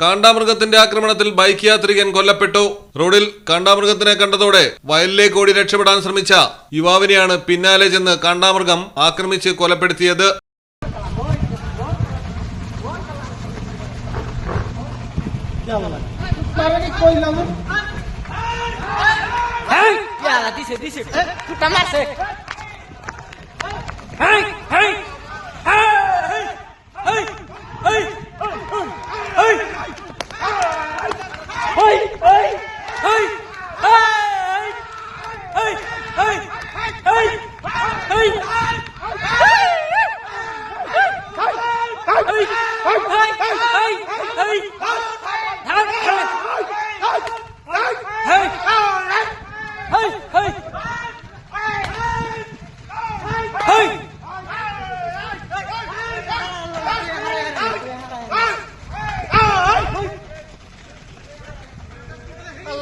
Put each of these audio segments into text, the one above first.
കാണ്ടാമൃഗത്തിന്റെ ആക്രമണത്തിൽ ബൈക്ക് യാത്രികൻ കൊല്ലപ്പെട്ടു റോഡിൽ കാണ്ടാമൃഗത്തിനെ കണ്ടതോടെ വയലിലേക്ക് ഓടി രക്ഷപ്പെടാൻ ശ്രമിച്ച യുവാവിനെയാണ് പിന്നാലെ ചെന്ന് കാണ്ടാമൃഗം ആക്രമിച്ച് കൊലപ്പെടുത്തിയത് Ya, dice, dice. Puta.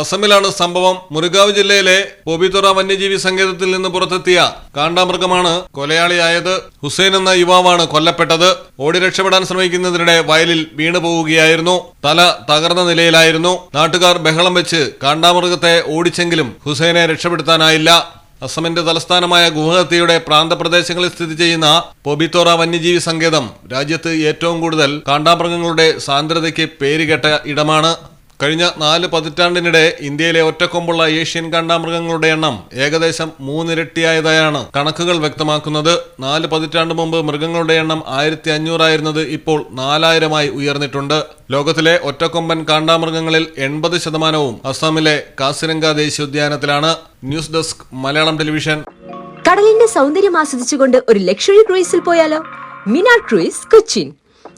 അസമിലാണ് സംഭവം. മുരുകാവ് ജില്ലയിലെ പോബിത്തുറ വന്യജീവി സങ്കേതത്തിൽ നിന്ന് പുറത്തെത്തിയ കാണ്ടാമൃഗമാണ് കൊലയാളിയായത്. ഹുസൈൻ എന്ന യുവാവാണ് കൊല്ലപ്പെട്ടത്. ഓടി രക്ഷപ്പെടാൻ ശ്രമിക്കുന്നതിനിടെ വയലിൽ വീണു പോവുകയായിരുന്നു. തല തകർന്ന നിലയിലായിരുന്നു. നാട്ടുകാർ ബഹളം വെച്ച് കാണ്ടാമൃഗത്തെ ഓടിച്ചെങ്കിലും ഹുസൈനെ രക്ഷപ്പെടുത്താനായില്ല. അസമിന്റെ തലസ്ഥാനമായ ഗുവാഹത്തിയുടെ പ്രാന്തപ്രദേശങ്ങളിൽ സ്ഥിതി ചെയ്യുന്ന പൊബിത്തോറ വന്യജീവി സങ്കേതം രാജ്യത്ത് ഏറ്റവും കൂടുതൽ കാണ്ടാമൃഗങ്ങളുടെ സാന്ദ്രതയ്ക്ക് പേരുകേട്ട ഇടമാണ്. കഴിഞ്ഞ നാല് പതിറ്റാണ്ടിനിടെ ഇന്ത്യയിലെ ഒറ്റക്കൊമ്പുള്ള ഏഷ്യൻ കാണ്ടാമൃഗങ്ങളുടെ എണ്ണം ഏകദേശം മൂന്നിരട്ടിയായതായാണ് കണക്കുകൾ വ്യക്തമാക്കുന്നത്. നാല് പതിറ്റാണ്ട് മുമ്പ് മൃഗങ്ങളുടെ എണ്ണം ആയിരത്തി അഞ്ഞൂറായിരുന്നത് ഇപ്പോൾ നാലായിരമായി ഉയർന്നിട്ടുണ്ട്. ലോകത്തിലെ ഒറ്റക്കൊമ്പൻ കാണ്ടാമൃഗങ്ങളിൽ എൺപത് ശതമാനവും അസമിലെ Kaziranga ദേശീയോദ്യാനത്തിലാണ്. News desk Malayalam television. കടലിന്റെ സൗന്ദര്യം ആസ്വദിച്ചുകൊണ്ട് ഒരു ലക്ഷറി ക്രൂയിസിൽ പോയാലോ? മിനാ ക്രൂയിസ് കൊച്ചിൻ.